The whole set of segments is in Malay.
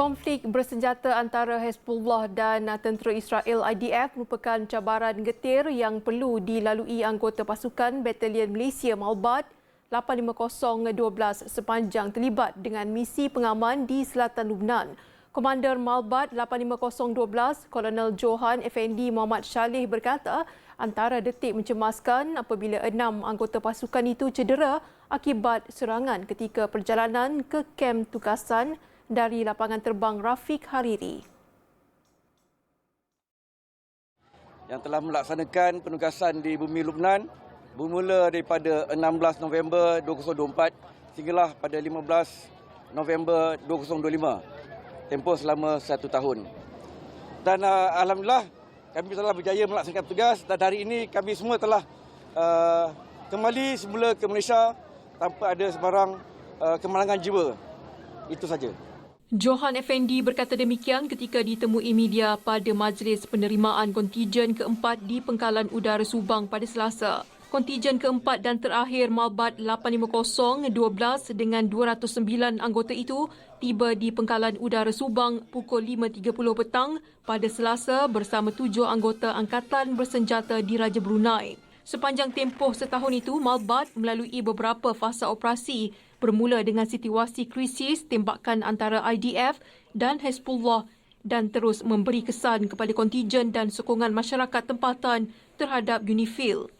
Konflik bersenjata antara Hezbollah dan tentera Israel IDF merupakan cabaran getir yang perlu dilalui anggota pasukan Batalion Malaysia Malbat 85012 sepanjang terlibat dengan misi pengaman di selatan Lubnan. Komander Malbat 85012, Kolonel Johan Effendi Muhammad Shalih berkata, antara detik mencemaskan apabila enam anggota pasukan itu cedera akibat serangan ketika perjalanan ke kem tugasan dari lapangan terbang Rafiq Hariri. Yang telah melaksanakan penugasan di bumi Lubnan bermula daripada 16 November 2024 sehinggalah pada 15 November 2025. Tempoh selama satu tahun. Dan uh, Alhamdulillah kami telah berjaya melaksanakan tugas dan hari ini kami semua telah uh, kembali semula ke Malaysia tanpa ada sebarang uh, kemalangan jiwa. Itu saja. Johan Effendi berkata demikian ketika ditemui media pada majlis penerimaan kontijen keempat di Pengkalan Udara Subang pada Selasa. Kontijen keempat dan terakhir Malbat 850-12 dengan 209 anggota itu tiba di Pengkalan Udara Subang pukul 5.30 petang pada Selasa bersama tujuh anggota angkatan bersenjata di Raja Brunei. Sepanjang tempoh setahun itu, Malbat melalui beberapa fasa operasi bermula dengan situasi krisis tembakan antara IDF dan Hezbollah dan terus memberi kesan kepada kontijen dan sokongan masyarakat tempatan terhadap UNIFIL.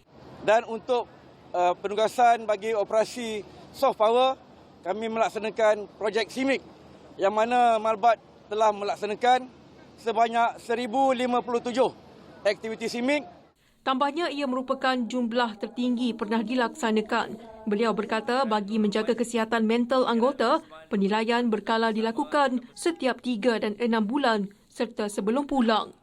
Dan untuk uh, penugasan bagi operasi soft power, kami melaksanakan projek CIMIC yang mana Malbat telah melaksanakan sebanyak 1057 aktiviti CIMIC Tambahnya ia merupakan jumlah tertinggi pernah dilaksanakan. Beliau berkata bagi menjaga kesihatan mental anggota, penilaian berkala dilakukan setiap tiga dan enam bulan serta sebelum pulang.